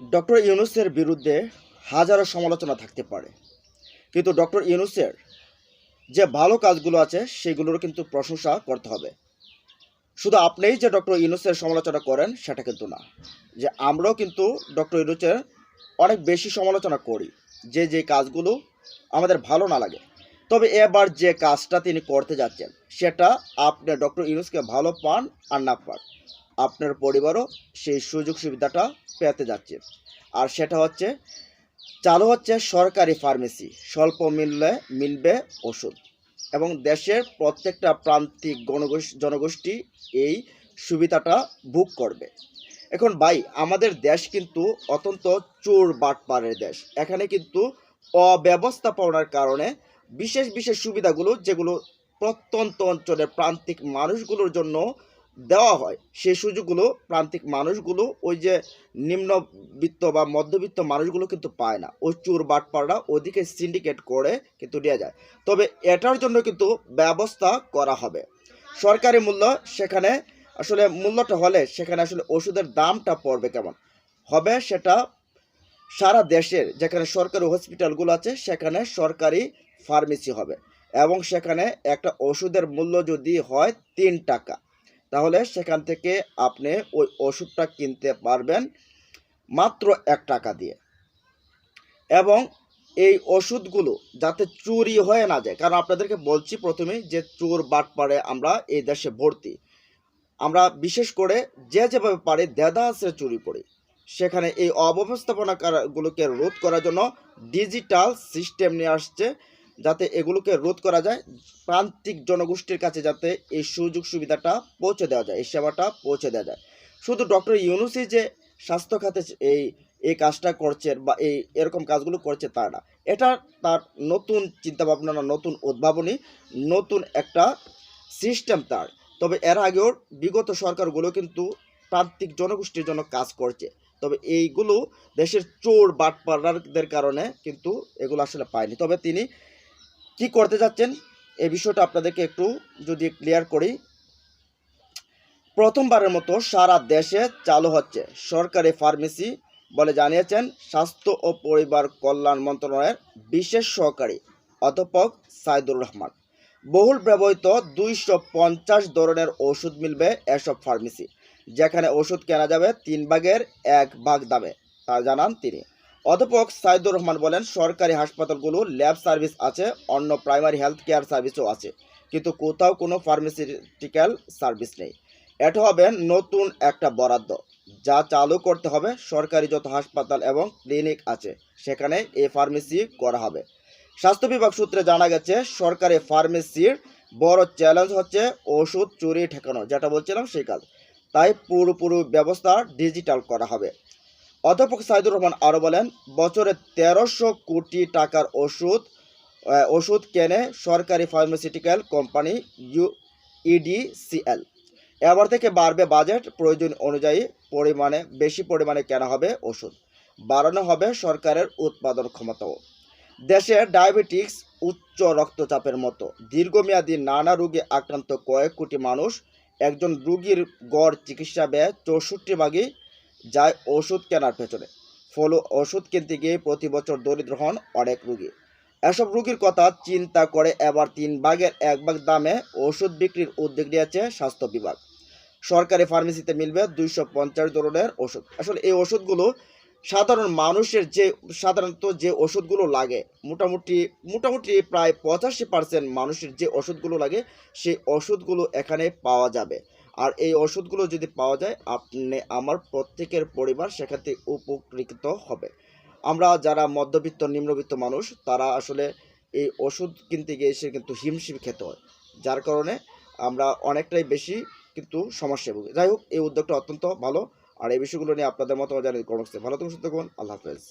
Doctor ইউনুসের বিরুদ্ধে হাজারো সমালোচনা থাকতে পারে। কিন্তু ডক্টর ইউনুসের যে ভালো কাজগুলো আছে সেগুলোরও কিন্তু প্রশংসা করতে হবে। শুধু আপনিই যে ডক্টর ইউনুসের সমালোচনা করেন, সেটা কিন্তু না। যে আমরাও কিন্তু ডক্টর ইউনুসের অনেক বেশি সমালোচনা করি, যে যে কাজগুলো আমাদের ভালো না লাগে। তবে এবার যে কাজটা তিনি করতে যাচ্ছেন, সেটা আপনি ডক্টর ইউনুসকে ভালো পান আর না পান। আপনার পরিবারও সেই সুযোগ সুবিধাটা পেতে যাচ্ছে। আর সেটা হচ্ছে, চালু হচ্ছে সরকারি ফার্মেসি, স্বল্প মূল্যে মিলবে ওষুধ। এবং দেশের প্রত্যেকটা প্রান্তিক জনগোষ্ঠী এই সুবিধাটা ভোগ করবে। এখন ভাই, আমাদের দেশ কিন্তু অত্যন্ত চোর বাটপাড়ের দেশ। এখানে কিন্তু অব্যবস্থাপনার কারণে বিশেষ বিশেষ সুবিধাগুলো, যেগুলো প্রত্যন্ত অঞ্চলের প্রান্তিক মানুষগুলোর জন্য দেওয়া হয়। সেই সুযোগগুলো প্রান্তিক মানুষগুলো ওই যে নিম্নবিত্ত বা মধ্যবিত্ত মানুষগুলো কিন্তু পায় না। ওই চোর বাটপাড়া ওদিকে সিন্ডিকেট করে কিন্তু দেওয়া যায়। তবে এটার জন্য কিন্তু ব্যবস্থা করা হবে। সরকারি মূল্য সেখানে আসলে মূল্যটা হলে সেখানে আসলে ওষুধের দামটা পড়বে কেমন? হবে সেটা সারা দেশের যেখানে সরকারি হসপিটালগুলো আছে, সেখানে সরকারি ফার্মেসি হবে। এবং সেখানে একটা ওষুধের মূল্য যদি হয় তিন টাকা। তাহলে সেখান থেকে আপনি ওই ওষুধটা কিনতে পারবেন মাত্র এক টাকা দিয়ে। এবং এই ওষুধগুলো যাতে চুরি হয়ে না যায়, কারণ আপনাদেরকে বলছি প্রথমেই যে চোর বাটপাড়ে আমরা এই দেশে ভর্তি। আমরা বিশেষ করে যে যেভাবে পারি দেদা আছে চুরি করি। সেখানে এই অব্যবস্থাপনাগুলোকে রোধ করার জন্য ডিজিটাল সিস্টেম নিয়ে আসছে। যাতে এগুলোকে রোধ করা যায়, প্রান্তিক জনগোষ্ঠীর কাছে যাতে এই সুযোগ সুবিধাটা পৌঁছে দেওয়া যায়, এই সেবাটা পৌঁছে দেওয়া যায়। শুধু ডক্টর ইউনুসি যে স্বাস্থ্য খাতে এই এই কাজটা করছেন বা এই এরকম কাজগুলো করছে তা না। এটা তার নতুন চিন্তাভাবনা না, নতুন উদ্ভাবনী, নতুন একটা সিস্টেম তার। তবে এর আগেও বিগত সরকারগুলো কিন্তু প্রান্তিক জনগোষ্ঠীর জন্য কাজ করছে। তবে এইগুলো দেশের চোর বাটপাড়ারদের কারণে কিন্তু এগুলো আসলে পায়নি। তবে তিনি কি করতে যাচ্ছেন, এই বিষয়টা আপনাদেরকে একটু যদি ক্লিয়ার করি। প্রথমবারের মতো সারা দেশে চালু হচ্ছে। সরকারি ফার্মেসি বলে জানিয়েছেন, স্বাস্থ্য ও পরিবার কল্যাণ মন্ত্রণালয়ের বিশেষ সহকারী অধ্যাপক সাইদুর রহমান। বহুল ব্যবহৃত দুইশো পঞ্চাশ ধরনের ওষুধ মিলবে এসব ফার্মেসি যেখানে ওষুধ কেনা যাবে তিন ভাগের এক ভাগ দামে, তা জানান তিনি। অধ্যাপক সাইদুর রহমান বলেন, সরকারি হাসপাতালগুলো ল্যাব সার্ভিস আছে, অন্য প্রাইমারি হেলথ কেয়ার সার্ভিসও আছে, কিন্তু কোথাও কোনো ফার্মাসিউটিক্যাল সার্ভিস নেই। এটা হবে নতুন একটা বরাদ্দ, যা চালু করতে হবে, সরকারি যত হাসপাতাল এবং ক্লিনিক আছে, সেখানে এই ফার্মেসি করা হবে। স্বাস্থ্য বিভাগ সূত্রে জানা গেছে, সরকারি ফার্মেসির বড় চ্যালেঞ্জ হচ্ছে ওষুধ চুরি ঠেকানো, যেটা বলছিলাম সেই কাজ। তাই পুরোপুরি ব্যবস্থা ডিজিটাল করা হবে। অধ্যাপক সাইদুর রহমান আরও বলেন, বছরে তেরোশো কোটি টাকার ওষুধ ওষুধ কেনে সরকারি ফার্মাসিউটিক্যাল কোম্পানি ইউ ইডিসিএল এবার থেকে বাড়বে বাজেট, প্রয়োজন অনুযায়ী পরিমাণে, বেশি পরিমাণে কেনা হবে ওষুধ। বাড়ানো হবে সরকারের উৎপাদন ক্ষমতাও। দেশে ডায়াবেটিক্স, উচ্চ রক্তচাপের মতো দীর্ঘমেয়াদী নানা রোগে আক্রান্ত কয়েক কোটি মানুষ, একজন রোগীর গড় চিকিৎসা ব্যয় চৌষট্টি ভাগই যায় ওষুধ কেনার পেছনে। ফলে ওষুধ কিনতে গিয়ে প্রতি বছর দরিদ্র হন অনেক রোগী। এসব রোগীর কথা চিন্তা করে এবার তিন ভাগের এক ভাগ দামে ওষুধ বিক্রির উদ্যোগ নিয়েছে স্বাস্থ্য বিভাগ। সরকারি ফার্মেসিতে মিলবে দুইশো পঞ্চাশ ধরনের ওষুধ। আসলে এই ওষুধগুলো সাধারণ মানুষের যে, সাধারণত যে ওষুধগুলো লাগে, মোটামুটি মোটামুটি প্রায় পঁচাশি পার্সেন্ট মানুষের যে ওষুধগুলো লাগে, সেই ওষুধগুলো এখানে পাওয়া যাবে। আর এই ওষুধগুলো যদি পাওয়া যায়, আপনি আমার প্রত্যেকের পরিবার সেখান উপকৃত হবে। আমরা যারা মধ্যবিত্ত, নিম্নবিত্ত মানুষ, তারা আসলে এই ওষুধ কিনতে গিয়ে এসে কিন্তু হিমশিম খেতে হয়। যার কারণে আমরা অনেকটাই বেশি কিন্তু সমস্যায় ভুগি। যাই হোক, এই উদ্যোগটা অত্যন্ত ভালো। আর এই বিষয়গুলো নিয়ে আপনাদের মতো জানি কর্মসূচি ভালো তুমি সুস্থ থাকুন। আল্লাহ হাফেজ।